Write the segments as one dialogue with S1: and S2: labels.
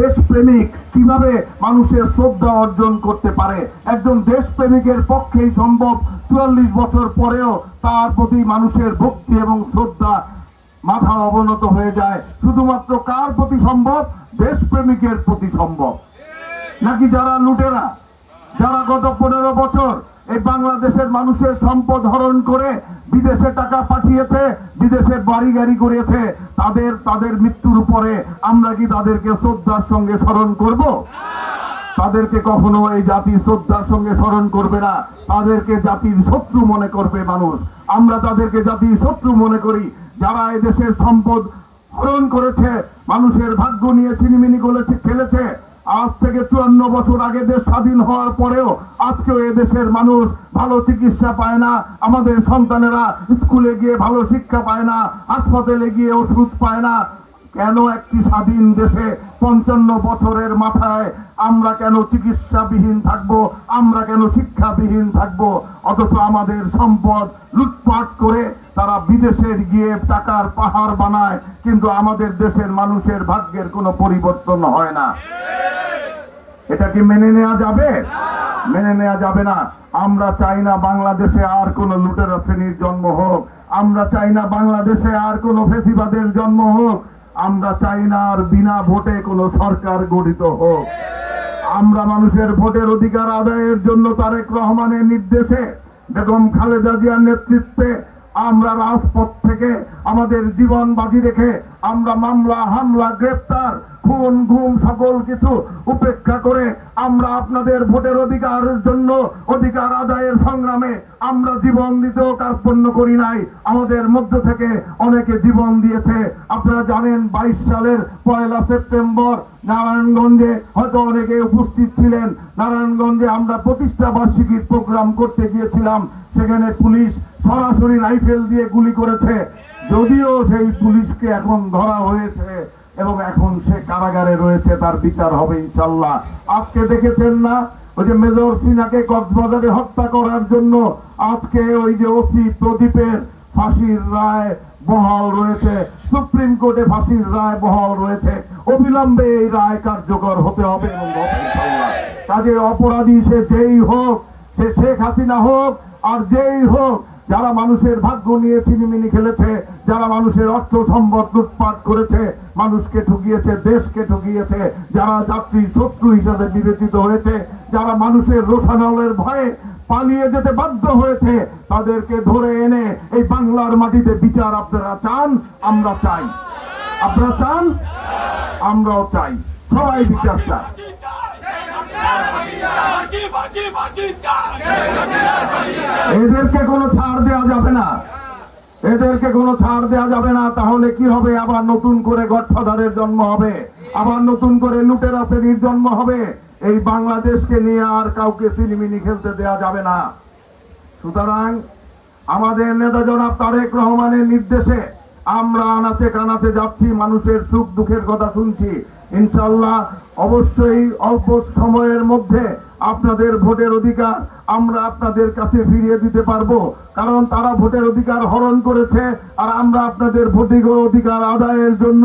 S1: দেশপ্রেমিক কীভাবে মানুষের শ্রদ্ধা অর্জন করতে পারে? একজন দেশপ্রেমিকের পক্ষেই সম্ভব চুয়াল্লিশ বছর পরেও তার প্রতি মানুষের ভক্তি এবং শ্রদ্ধা মাথা অবনত হয়ে যায়। শুধুমাত্র কার প্রতি সম্ভব? দেশপ্রেমিকের প্রতি সম্ভব। নাকি যারা লুটেরা? যারা গত পনেরো বছর এই বাংলাদেশের মানুষের সম্পদ হরণ করে বিদেশে টাকা পাঠিয়েছে, বিদেশে বাড়ি গাড়ি করেছে। তাদের তাদের মৃত্যুর উপরে আমরা কি তাদেরকে শ্রদ্ধার সঙ্গে স্মরণ করব? তাদেরকে কখনো এই জাতি শ্রদ্ধার সঙ্গে স্মরণ করবে না। তাদেরকে জাতির শত্রু মনে করবে মানুষ। আমরা তাদেরকে জাতির শত্রু মনে করি। যারা এদেশের সম্পদ হরণ করেছে, মানুষের ভাগ্য নিয়ে ছিনিমিনি করেছে, খেলেছে আজ থেকে চুয়ান্ন বছর আগে দেশ স্বাধীন হওয়ার পরেও আজকেও দেশের মানুষ ভালো চিকিৎসা পায় না, আমাদের সন্তানেরা স্কুলে গিয়ে ভালো শিক্ষা পায় না, হাসপাতালে গিয়ে ওষুধ পায় না। কেন একটি স্বাধীন দেশে পঞ্চান্ন বছরের মাথায় আমরা কেন চিকিৎসাবিহীন থাকব, আমরা কেন শিক্ষাবিহীন থাকব? অথচ আমাদের সম্পদ লুটপাট করে তারা বিদেশে গিয়ে টাকার পাহাড় বানায়, কিন্তু আমাদের দেশের মানুষের ভাগ্যের কোনো পরিবর্তন হয় না। এটা কি মেনে নেওয়া যাবে? মেনে নেওয়া যাবে না। আমরা চাই না বাংলাদেশে আর কোন লুটেরা শ্রেণির জন্ম হোক। আমরা চাই না বাংলাদেশে আর কোন ফেসিবাদের জন্ম হোক। আমরা চাই না আর বিনা ভোটে কোনো সরকার গঠিত হোক। আমরা মানুষের ভোটের অধিকার আদায়ের জন্য তারেক রহমানের নির্দেশে বেগম খালেদা জিয়ার নেতৃত্বে আমরা রাজপথ থেকে আমাদের জীবন বাজি রেখে আমরা মামলা, হামলা, গ্রেপ্তার, খুন, ঘুম, সকল কিছু উপেক্ষা করে আমরা আপনাদের ভোটের অধিকারের জন্য, অধিকার আদায়ের সংগ্রামে আমরা জীবন দিতেও কার্পণ্য করি নাই। আমাদের মধ্য থেকে অনেকে জীবন দিয়েছে। আপনারা জানেন, বাইশ সালের পয়লা সেপ্টেম্বর নারায়ণগঞ্জে হয়তো অনেকে উপস্থিত ছিলেন। নারায়ণগঞ্জে আমরা প্রতিষ্ঠা বার্ষিকীর প্রোগ্রাম করতে গিয়েছিলাম। সেখানে পুলিশ সরাসরি রাইফেল দিয়ে গুলি করেছে। যদিও সেই পুলিশকে এখন ধরা হয়েছে এবং এখন সে কারাগারে রয়েছে, তার বিচার হবে ইনশাল্লাহ আজকে দেখেছেন না? ওই যে মেজর সিনাকে কক্সবাজারে হত্যা করার জন্য আজকে ওই যে ওসি প্রদীপের ফাঁসির রায় বহাল রয়েছে, সুপ্রিম কোর্টে ফাঁসির রায় বহাল রয়েছে। অবিলম্বে এই রায় কার্যকর হতে হবে এবং কাজে অপরাধী সে যেই হোক, সে শেখ হাসিনা হোক আর যেই হোক যারা মানুষের ভাগ্য নিয়ে চিনিমিনি খেলেছে, যারা মানুষের অর্থ সম্পদ লুটপাট করেছে, মানুষকে ঠকিয়েছে, দেশকে ঠকিয়েছে, যারা যাত্রী শত্রু হিসাবে বিবেচিত হয়েছে, যারা মানুষের রোষানলের ভয়ে পালিয়ে যেতে বাধ্য হয়েছে, তাদেরকে ধরে এনে এই বাংলার মাটিতে বিচার আপনারা চান, আমরা চাই। আপনারা চান? আমরাও চাই। সবাই বিচার চাই এদেরকে কোনো ছাড় দেওয়া যাবে না। এদেরকে কোনো ছাড় দেওয়া যাবে না। তাহলে কি হবে? আবার নতুন করে গডফাদারের জন্ম হবে। আবার নতুন করে লুটেরা শ্রেণির জন্ম হবে। এই বাংলাদেশকে নিয়ে আর কাউকে সিনেমিনি খেলতে দেওয়া যাবে না। সুতরাং আমাদের নেতা জনাব তারেক রহমানের নির্দেশে আমরা আনাচে কানাচে যাচ্ছি, মানুষের সুখ দুঃখের কথা শুনছি। ইনশাল্লাহ অবশ্যই অল্প সময়ের মধ্যে আপনাদের ভোটের অধিকার আমরা আপনাদের কাছে ফিরিয়ে দিতে পারব। কারণ তারা ভোটের অধিকার হরণ করেছে আর আমরা আপনাদের ভোটিক অধিকার আদায়ের জন্য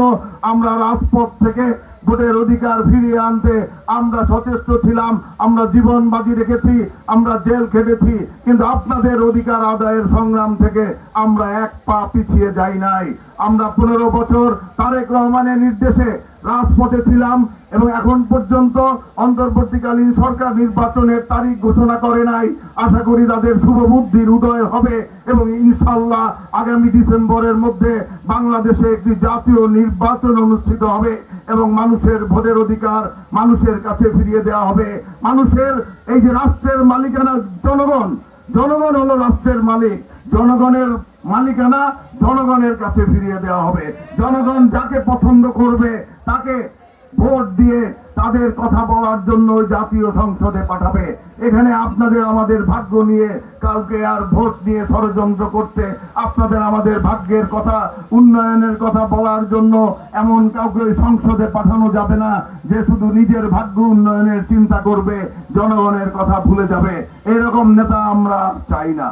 S1: আমরা রাজপথ থেকে ভোটের অধিকার ফিরিয়ে আনতে আমরা সচেষ্ট ছিলাম। আমরা জীবন বাজি রেখেছি, আমরা জেল খেটেছি, কিন্তু আপনাদের অধিকার আদায়ের সংগ্রাম থেকে আমরা এক পা পিছিয়ে যাই নাই। আমরা পনেরো বছর তারেক রহমানের নির্দেশে রাজপথে ছিলাম এবং এখন পর্যন্ত অন্তর্বর্তীকালীন সরকার নির্বাচনের তারিখ ঘোষণা করে নাই। আশা করি তাদের শুভ বুদ্ধির উদয় হবে এবং ইনশাল্লাহ আগামী ডিসেম্বরের মধ্যে বাংলাদেশে একটি জাতীয় নির্বাচন অনুষ্ঠিত হবে এবং মানুষের ভোটের অধিকার মানুষের কাছে ফিরিয়ে দেওয়া হবে। মানুষের এই যে রাষ্ট্রের মালিকানা জনগণ জনগণ হলো রাষ্ট্রের মালিক। জনগণের মালিকানা জনগণের কাছে ফিরিয়ে দেওয়া হবে। জনগণ যাকে পছন্দ করবে, তাকে ভোট দিয়ে তাদের কথা বলার জন্য জাতীয় সংসদে পাঠাবে। এখানে আপনাদের, আমাদের ভাগ্য নিয়ে কাউকে আর ভোট নিয়ে ষড়যন্ত্র করতে, আপনাদের আমাদের ভাগ্যের কথা, উন্নয়নের কথা বলার জন্য এমন কাউকে সংসদে পাঠানো যাবে না যে শুধু নিজের ভাগ্য উন্নয়নের চিন্তা করবে, জনগণের কথা ভুলে যাবে। এরকম নেতা আমরা চাই না।